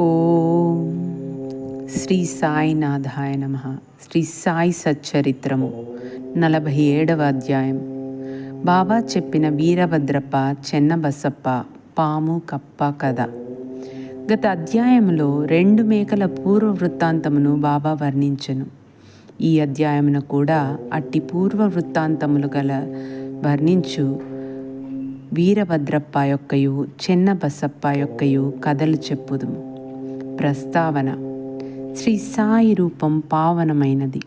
ఓం శ్రీ సాయినాథాయ నమ. శ్రీ సాయి సచ్చరిత్రము నలభై ఏడవ అధ్యాయం. బాబా చెప్పిన వీరభద్రప్ప చెన్నబసప్ప పాము కప్ప కథ. గత అధ్యాయంలో రెండు మేకల పూర్వ వృత్తాంతమును బాబా వర్ణించెను. ఈ అధ్యాయమున కూడా అట్టి పూర్వ వృత్తాంతములు గల వర్ణించు వీరభద్రప్ప యొక్కయు చెన్న బసప్ప యొక్కయు కథలు చెప్పుదుము. ప్రస్తావన శ్రీ సాయి రూపం పావనమైనది.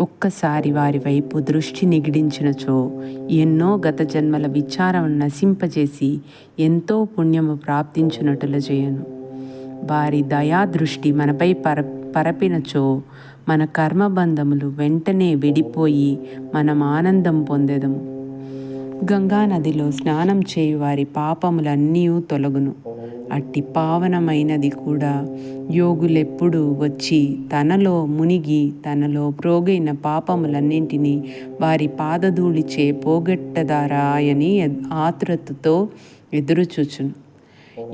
ఒక్కసారి వారి వైపు దృష్టి నిగిడించినచో ఎన్నో గత జన్మల విచారం నశింపజేసి ఎంతో పుణ్యము ప్రాప్తించినట్లు చేయను వారి దయాదృష్టి మనపై పర పరపినచో మన కర్మబంధములు వెంటనే విడిపోయి మనం ఆనందం పొందెదము. గంగానదిలో స్నానం చేయు వారి పాపములన్నీ తొలగును. అట్టి పావనమైనది కూడా యోగులెప్పుడు వచ్చి తనలో మునిగి తనలో ప్రోగైన పాపములన్నింటినీ వారి పాదధూళిచే పోగొట్టదారాయని ఆతురతతో ఎదురుచూచును.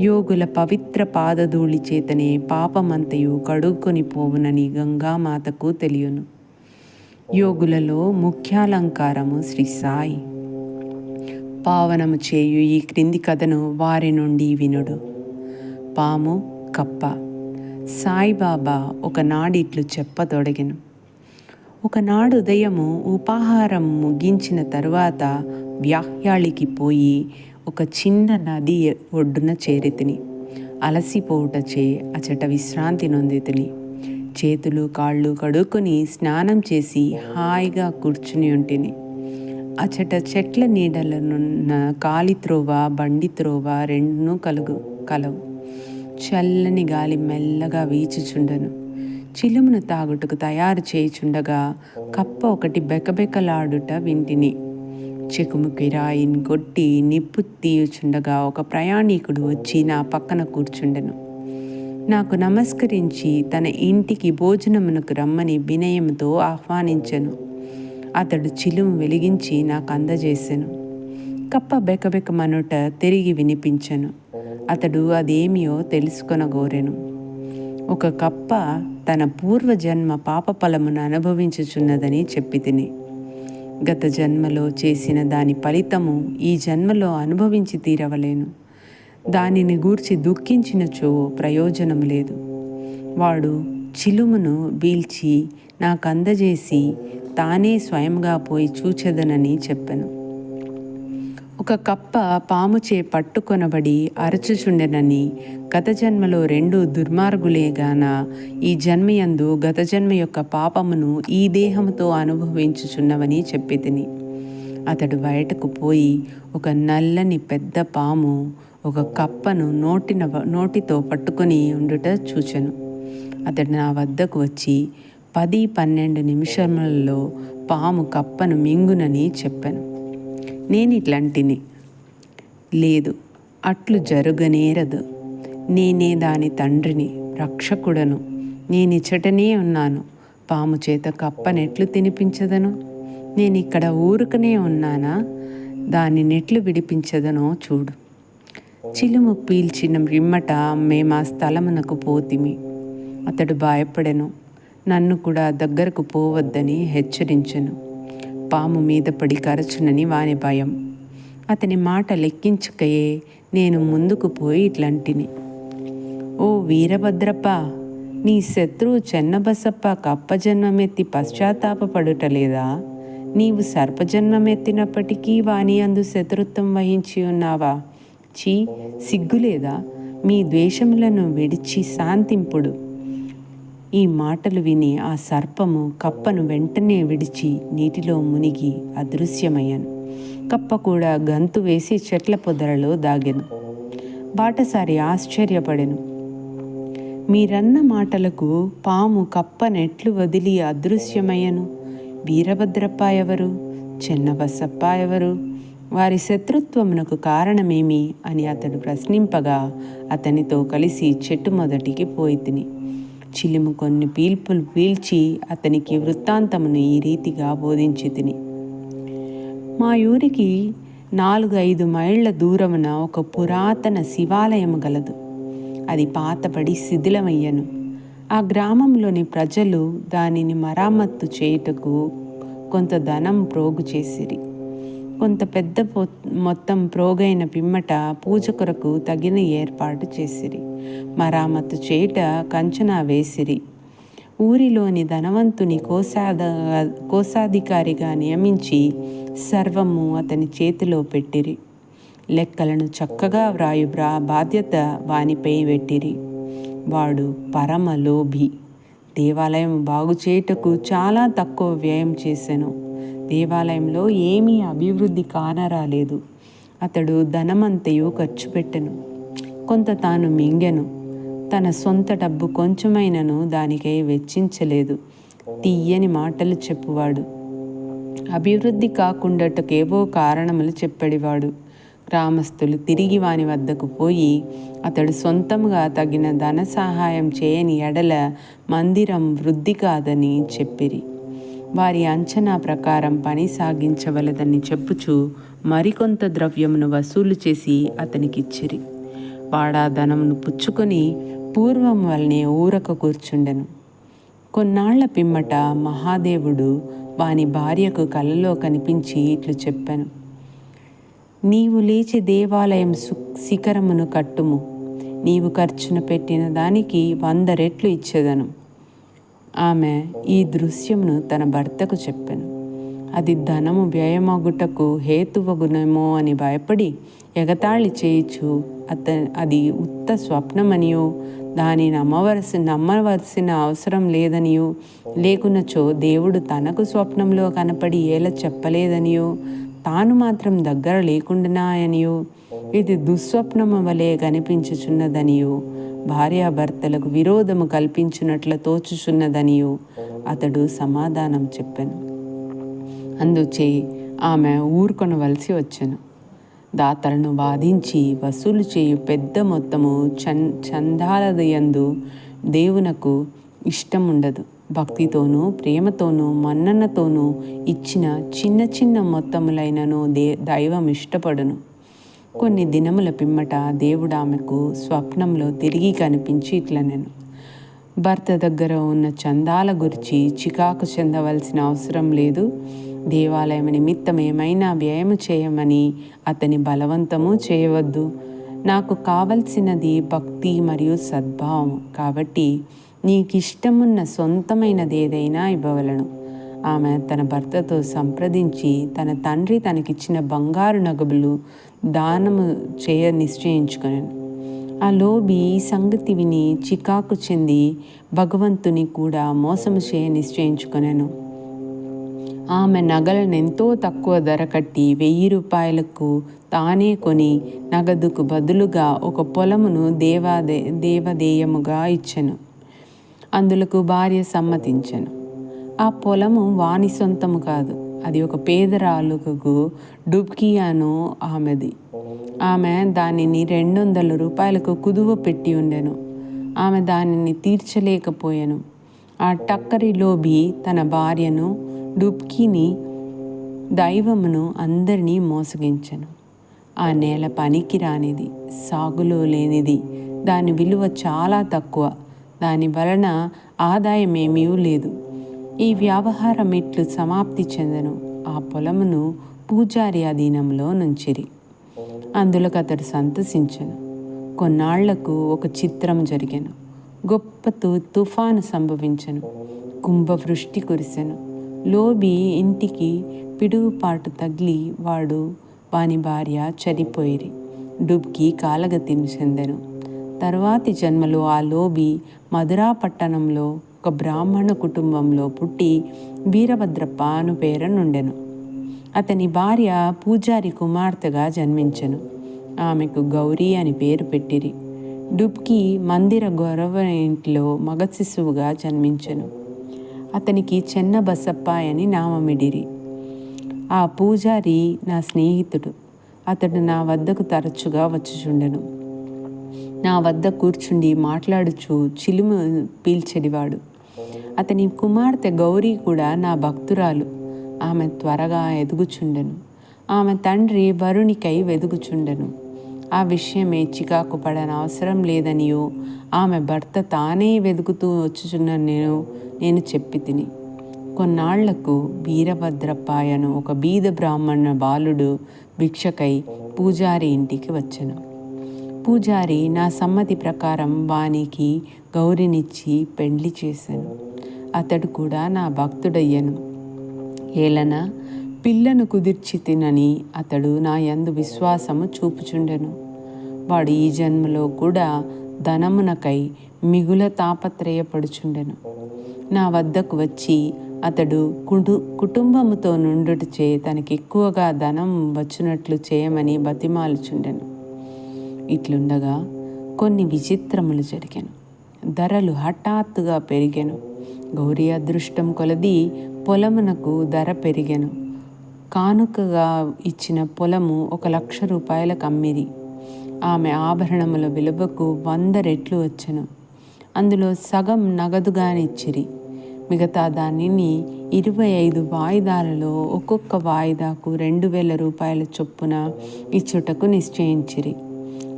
యోగుల పవిత్ర పాదధూళి చేతనే పాపమంతయు కడుక్కొని పోవునని గంగామాతకు తెలియను. యోగులలో ముఖ్యాలంకారము శ్రీ సాయి. పావనము చేయు ఈ క్రింది కథను వారి నుండి వినుడు. పాము కప్ప. సాయిబాబా ఒకనాడిట్లు చెప్పతొడగెను ఒకనాడు ఉదయము ఉపాహారం ముగించిన తరువాత వ్యాహ్యాళికి పోయి ఒక చిన్న నది ఒడ్డున చేరితిని. అలసిపోవుటచే అచట విశ్రాంతి నొందితిని. చేతులు కాళ్ళు కడుక్కొని స్నానం చేసి హాయిగా కూర్చుని ఉంటిని. అచట చెట్ల నీడలనున్న కాలిత్రోవ బండి త్రోవ రెండును కలుగు కలవు. చల్లని గాలి మెల్లగా వీచుచుండను. చిలుమును తాగుటకు తయారు చేయుచుండగా కప్ప ఒకటి బెకబెకలాడుట వింటిని. చెకుము కిరాయిన్ కొట్టి నిప్పు తీయుచుండగా ఒక ప్రయాణికుడు వచ్చి నా పక్కన కూర్చుండెను. నాకు నమస్కరించి తన ఇంటికి భోజనమునకు రమ్మని వినయంతో ఆహ్వానించెను. అతడు చిలుము వెలిగించి నాకు అందజేసెను. కప్ప బెకబెకమనుట తిరిగి వినిపించెను. అతడు అదేమియో తెలుసుకొనగోరెను. ఒక కప్ప తన పూర్వజన్మ పాప ఫలమును అనుభవించుచున్నదని చెప్పి తిని. గత జన్మలో చేసిన దాని ఫలితము ఈ జన్మలో అనుభవించి తీరవలేను. దానిని గూర్చి దుఃఖించినచో ప్రయోజనం లేదు. వాడు చిలుమును వీల్చి నాకు అందజేసి తానే స్వయంగా పోయి చూచెదనని చెప్పాను. ఒక కప్ప పాముచే పట్టుకొనబడి అరచుచుండెనని గత జన్మలో రెండు దుర్మార్గులేగాన ఈ జన్మయందు గత జన్మ యొక్క పాపమును ఈ దేహముతో అనుభవించుచున్నవని చెప్పి తిని అతడు బయటకు పోయి ఒక నల్లని పెద్ద పాము ఒక కప్పను నోటిన నోటితో పట్టుకొని ఉండుట చూచెను. అతడు నా వద్దకు వచ్చి పది పన్నెండు నిమిషములలో పాము కప్పను మింగునని చెప్పాను. నేను ఇట్లాంటిని. లేదు అట్లు జరుగనేరదు నేనే దాని తండ్రిని రక్షకుడను. నేనిచ్చటనే ఉన్నాను. పాము చేత కప్పనెట్లు తినిపించదను. నేను ఇక్కడ ఊరుకనే ఉన్నానా? దాన్ని నెట్లు విడిపించదనో చూడు. చిలుము పీల్చిన రిమ్మట మేము ఆ స్థలమునకు పోతిమి. అతడు భయపడెను. నన్ను కూడా దగ్గరకు పోవద్దని హెచ్చరించెను. పాము మీద పడి కరచునని వాని భయం. అతని మాట లెక్కించకయే నేను ముందుకు పోయి ఇట్లాంటిని. ఓ వీరభద్రప్ప నీ శత్రువు చెన్నబసప్ప కప్పజన్మమెత్తి పశ్చాత్తాపపడుటలేదా? నీవు సర్పజన్మమెత్తినప్పటికీ వాని అందు శత్రుత్వం వహించి ఉన్నావా? చీ సిగ్గులేదా? మీ ద్వేషములను విడిచి శాంతింపుడు. ఈ మాటలు విని ఆ సర్పము కప్పను వెంటనే విడిచి నీటిలో మునిగి అదృశ్యమయ్యాను. కప్ప కూడా గంతు వేసి చెట్ల పొదలలో దాగెను. బాటసారి ఆశ్చర్యపడెను. మీరన్న మాటలకు పాము కప్పనెట్లు వదిలి అదృశ్యమయ్యను. వీరభద్రప్ప ఎవరు చిన్నబసప్ప ఎవరు వారి శత్రుత్వమునకు కారణమేమి అని అతడు ప్రశ్నింపగా అతనితో కలిసి చెట్టు మొదటికి పోయి తిని చిలుము కొన్ని పీల్పులు పీల్చి అతనికి వృత్తాంతమును ఈ రీతిగా బోధించి తిని మా ఊరికి నాలుగు ఐదు మైళ్ళ దూరమున ఒక పురాతన శివాలయము గలదు. అది పాతపడి శిథిలమయ్యను. ఆ గ్రామంలోని ప్రజలు దానిని మరామత్తు చేయుటకు కొంత ధనం ప్రోగు చేసిరి. కొంత పెద్ద మొత్తం ప్రోగైన పిమ్మట పూజ కొరకు తగిన ఏర్పాటు చేసిరి. మరామత్తు చేయుట కంచనా వేసిరి. ఊరిలోని ధనవంతుని కోశాద కోశాధికారిగా నియమించి సర్వము అతని చేతిలో పెట్టిరి. లెక్కలను చక్కగా వ్రాయు బ్రా బాధ్యత వానిపై పెట్టిరి వాడు పరమ లోభి దేవాలయం బాగు చేయుటకు చాలా తక్కువ వ్యయం చేశాను దేవాలయంలో ఏమీ అభివృద్ధి కానరాలేదు. అతడు ధనమంతయు ఖర్చు పెట్టెను. కొంత తాను మింగెను. తన సొంత డబ్బు కొంచెమైనను దానికై వెచ్చించలేదు. తీయని మాటలు చెప్పువాడు. అభివృద్ధి కాకుండాటకేవో కారణములు చెప్పడివాడు గ్రామస్తులు తిరిగి వాని వద్దకు పోయి అతడు సొంతముగా తగిన ధన సహాయం చేయని ఎడల మందిరం వృద్ధి కాదని చెప్పిరి. వారి అంచనా ప్రకారం పని సాగించవలదని చెప్పుచు మరికొంత ద్రవ్యమును వసూలు చేసి అతనికిచ్చిరి. వాడాధనమును పుచ్చుకొని పూర్వం వలనే ఊరక కూర్చుండెను. కొన్నాళ్ళ పిమ్మట మహాదేవుడు వాని భార్యకు కలలో కనిపించి ఇట్లు చెప్పాను. నీవు లేచి దేవాలయం శిఖరమును కట్టుము. నీవు ఖర్చున పెట్టిన దానికి వంద రెట్లు ఇచ్చేదను. ఆమె ఈ దృశ్యమును తన భర్తకు చెప్పాను. అది ధనము వ్యయమగుటకు హేతువగునేమో అని భయపడి ఎగతాళి చేయుచు అత అది ఉత్త స్వప్నమనియో. దాని నమ్మవలసి నమ్మవలసిన అవసరం లేదనియో. లేకున్నచో దేవుడు తనకు స్వప్నంలో కనపడి ఏల చెప్పలేదనియో. తాను మాత్రం దగ్గర లేకుండానాయనియో. ఇది దుస్వప్నము వలె కనిపించుచున్నదనియో. భార్యాభర్తలకు విరోధము కల్పించినట్లు తోచుచున్నదనియు అతడు సమాధానం చెప్పాను. అందుచే ఆమె ఊరుకొనవలసి వచ్చెను. దాతలను బాధించి వసూలు చేయు పెద్ద మొత్తము చన్ చందాలదయందు దేవునకు ఇష్టం ఉండదు భక్తితోనూ ప్రేమతోనూ మన్ననతోనూ ఇచ్చిన చిన్న చిన్న మొత్తములైనను దే దైవం ఇష్టపడును. కొన్ని దినముల పిమ్మట దేవుడు ఆమెకు స్వప్నంలో తిరిగి కనిపించి ఇట్లా నేను భర్త దగ్గర ఉన్న చందాల గురించి చికాకు చెందవలసిన అవసరం లేదు. దేవాలయం నిమిత్తం ఏమైనా వ్యయము చేయమని అతని బలవంతము చేయవద్దు. నాకు కావలసినది భక్తి మరియు సద్భావం కాబట్టి నీకు ఇష్టమున్న సొంతమైనది ఏదైనా ఇవ్వవలను. ఆమె తన భర్తతో సంప్రదించి తన తండ్రి తనకిచ్చిన బంగారు నగబులు దానము చేయ నిశ్చయించుకున్నాను ఆ లోబి ఈ సంగతి విని చికాకు చెంది భగవంతుని కూడా మోసము చేయ నిశ్చయించుకొనెను. ఆమె నగలను ఎంతో తక్కువ ధర కట్టి వెయ్యి రూపాయలకు తానే కొని నగదుకు బదులుగా ఒక పొలమును దేవాదే దేవదేయముగా ఇచ్చెను. అందులకు భార్య సమ్మతించెను. ఆ పొలము వాని సొంతము కాదు. అది ఒక పేదరాలుకకు డుబ్కియాను ఆమెది. ఆమె దానిని రెండు వందల రూపాయలకు కుదువ పెట్టి ఉండెను. ఆమె దానిని తీర్చలేకపోయాను. ఆ టక్కరి లోబి తన భార్యను డుబ్కిని దైవమును అందరినీ మోసగించను. ఆ నేల పనికి రానిది సాగులో లేనిది దాని విలువ చాలా తక్కువ. దాని వలన ఆదాయమేమీ లేదు. ఈ వ్యవహారం ఇట్లు సమాప్తి చెందను. ఆ పొలమును పూజారి అధీనంలో నుంచిరి. అందులోకి అతడు సంతసించను. కొన్నాళ్ళకు ఒక చిత్రం జరిగాను. గొప్ప తు తుఫాను సంభవించను. కుంభవృష్టి కురిసెను. లోబి ఇంటికి పిడుగుపాటు తగిలి వాడు వాని భార్య చనిపోయిరి. డుబ్కి కాలగతిని చెందెను. తర్వాతి జన్మలో ఆ లోబి మధురా పట్టణంలో ఒక బ్రాహ్మణ కుటుంబంలో పుట్టి వీరభద్రప్ప అను పేరనుండెను అతని భార్య పూజారి కుమార్తెగా జన్మించెను. ఆమెకు గౌరీ అని పేరు పెట్టిరి. డుబ్కి మందిర గౌరవ ఇంట్లో మగ శిశువుగా జన్మించెను. అతనికి చెన్న బసప్ప అని నామమిడిరి. ఆ పూజారి నా స్నేహితుడు. అతడు నా వద్దకు తరచుగా వచ్చుచుండెను. నా వద్ద కూర్చుండి మాట్లాడుచు చిలుము పీల్చెడివాడు. అతని కుమార్తె గౌరీ కూడా నా భక్తురాలు. ఆమె త్వరగా ఎదుగుచుండెను. ఆమె తండ్రి వరుణికై వెదుగుచుండెను. ఆ విషయమే చికాకు పడని అవసరం లేదనియో. ఆమె భర్త తానే వెతుకుతూ వచ్చుచున్న నేను నేను చెప్పి తిని కొన్నాళ్ళకు వీరభద్రప్పాయను ఒక బీద బ్రాహ్మణ బాలుడు భిక్షకై పూజారి ఇంటికి వచ్చెను. పూజారి నా సమ్మతి ప్రకారం వానికి గౌరినిచ్చి పెండ్లి చేశాను అతడు కూడా నా భక్తుడయ్యను. ఏలన పిల్లను కుదిర్చి తినని అతడు నా యందు విశ్వాసము చూపుచుండెను. వాడు ఈ జన్మలో కూడా ధనమునకై మిగుల తాపత్రయపడుచుండెను. నా వద్దకు వచ్చి అతడు కుటు కుటుంబముతో నుండుటచే తనకి ఎక్కువగా ధనం వచ్చినట్లు చేయమని బతిమాలుచుండెను. ఇట్లుండగా కొన్ని విచిత్రములు జరిగాను. ధరలు హఠాత్తుగా పెరిగాను. గౌరీ అదృష్టం కొలది పొలమునకు ధర పెరిగెను. కానుకగా ఇచ్చిన పొలము ఒక లక్ష రూపాయలకు కమ్మిది. ఆమె ఆభరణముల విలువకు వంద రెట్లు వచ్చెను. అందులో సగం నగదుగానిచ్చిరి. మిగతా దానిని ఇరవై ఐదు వాయిదాలలో ఒక్కొక్క వాయిదాకు రెండు వేల రూపాయల చొప్పున ఇచ్చుటకు నిశ్చయించిరి.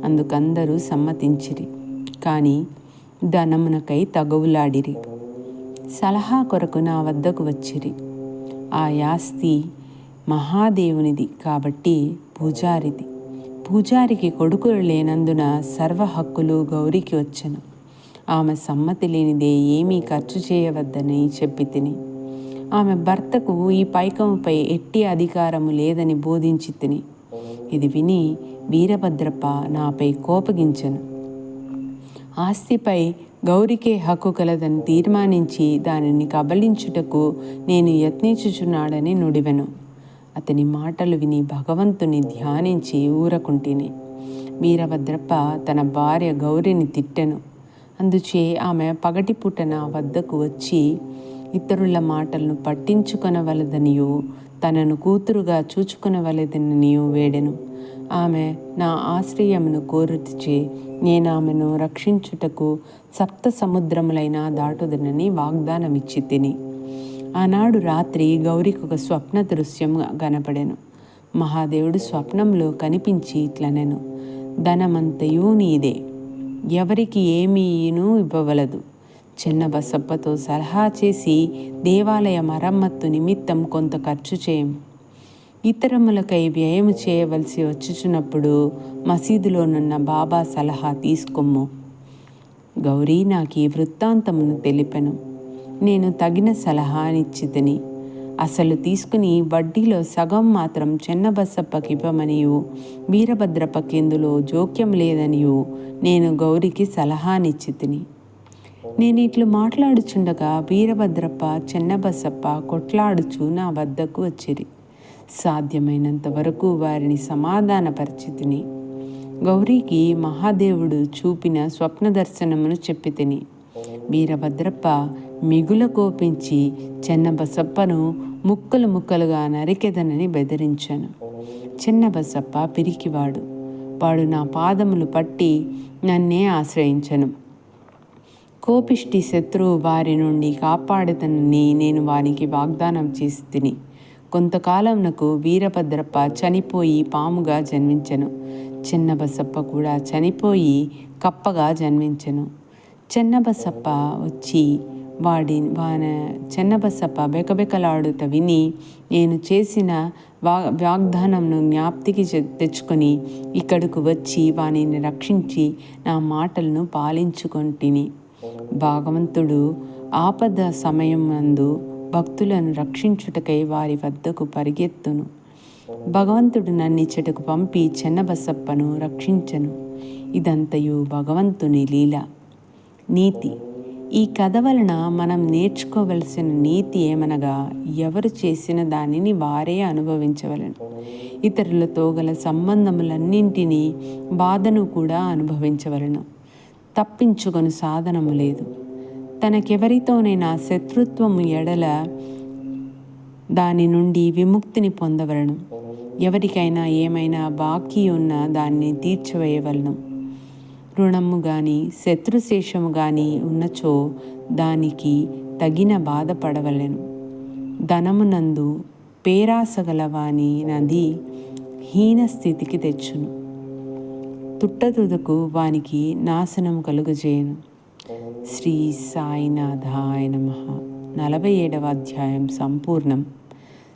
అందుకందరూ సమ్మతించిరి. కానీ ధనమునకై తగవులాడిరి. సలహా కొరకు నా వద్దకు వచ్చిరి. ఆ యాస్తి మహాదేవునిది కాబట్టి పూజారిది. పూజారికి కొడుకులు లేనందున సర్వ హక్కులు గౌరికి వచ్చను. ఆమె సమ్మతి లేనిదే ఏమీ ఖర్చు చేయవద్దని చెప్పి తిని. ఆమె భర్తకు ఈ పైకముపై ఎట్టి అధికారము లేదని బోధించి తిని. ఇది విని వీరభద్రప్ప నాపై కోపగించను. ఆస్తిపై గౌరికే హక్కు కలదని తీర్మానించి దానిని కబలించుటకు నేను యత్నించుచున్నాడని నుడివెను. అతని మాటలు విని భగవంతుని ధ్యానించి ఊరకుంటిని. వీరభద్రప్ప తన భార్య గౌరిని తిట్టెను. అందుచే ఆమె పగటిపూట నా వద్దకు వచ్చి ఇతరుల మాటలను పట్టించుకొనవలదనియో తనను కూతురుగా చూచుకునవలదనియు వేడెను. ఆమె నా ఆశ్రయమును కోరుచే నేను ఆమెను రక్షించుటకు సప్త సముద్రములైన దాటుదనని వాగ్దానమిచ్చి తిని. ఆనాడు రాత్రి గౌరికి ఒక స్వప్న దృశ్యం కనపడెను మహాదేవుడు స్వప్నంలో కనిపించి ఇట్లనెను. ధనమంతయు నీదే. ఎవరికి ఏమీను ఇవ్వవలదు. చిన్న బసప్పతో సలహా చేసి దేవాలయ మరమ్మత్తు నిమిత్తం కొంత ఖర్చు చేయము ఇతరములకై వ్యయం చేయవలసి వచ్చుచున్నప్పుడు మసీదులోనున్న బాబా సలహా తీసుకొమ్ము. గౌరీ నాకు ఈ వృత్తాంతమును తెలిపెను. నేను తగిన సలహానిచ్చితిని అసలు తీసుకుని వడ్డీలో సగం మాత్రం చెన్నబసప్పకి వీరభద్రపకిందులో జోక్యం లేదనియు నేను గౌరికి సలహానిచ్చి తిని. నేను ఇట్లు మాట్లాడుచుండగా వీరభద్రప్ప చెన్నబసప్ప కొట్లాడుచు నా వద్దకు వచ్చిరి. సాధ్యమైనంత వరకు వారిని సమాధాన పరిచితిని గౌరీకి మహాదేవుడు చూపిన స్వప్న దర్శనమును చెప్పి తిని. వీరభద్రప్ప మిగుల కోపించి చెన్నబసప్పను ముక్కలు ముక్కలుగా నరికెదనని బెదిరించాను. చిన్నబసప్ప పిరికివాడు. వాడు నా పాదములు పట్టి నన్నే ఆశ్రయించను. కోపిష్టి శత్రువు వారి నుండి కాపాడుతనని నేను వారికి వాగ్దానం చేసి తిని. కొంతకాలంనకు వీరభద్రప్ప చనిపోయి పాముగా జన్మించెను. చిన్నబసప్ప కూడా చనిపోయి కప్పగా జన్మించెను. చెన్నబసప్ప వచ్చి వాడి వాన చెన్నబసప్ప బెకబెకలాడుత విని నేను చేసిన వా వాగ్దానంను జ్ఞాప్తికి తెచ్చుకొని ఇక్కడకు వచ్చి వానిని రక్షించి నా మాటలను పాలించుకొంటిని. భాగవంతుడు ఆపద సమయం నందు భక్తులను రక్షించుటకై వారి వద్దకు పరిగెత్తును. భగవంతుడు నన్నిచ్చటకు పంపి చెన్నబసప్పను రక్షించను. ఇదంతయు భగవంతుని లీల. నీతి. ఈ కథ వలన మనం నేర్చుకోవలసిన నీతి ఏమనగా ఎవరు చేసిన దానిని వారే అనుభవించవలను. ఇతరులతో గల సంబంధములన్నింటినీ బాధను కూడా అనుభవించవలను. తప్పించుకొని సాధనము లేదు. తనకెవరితోనైనా శత్రుత్వము ఎడల దాని నుండి విముక్తిని పొందవలను. ఎవరికైనా ఏమైనా బాకీ ఉన్నా దాన్ని తీర్చివేయవలను. రుణము కానీ శత్రుశేషము కానీ ఉన్నచో దానికి తగిన బాధపడవలెను. ధనమునందు పేరాసగలవాని నది హీన స్థితికి తెచ్చును. తుట్టతుదకు వానికి నాశనం కలుగజేయను. శ్రీ సాయినాథాయ నమ. నలభై ఏడవ అధ్యాయం సంపూర్ణం.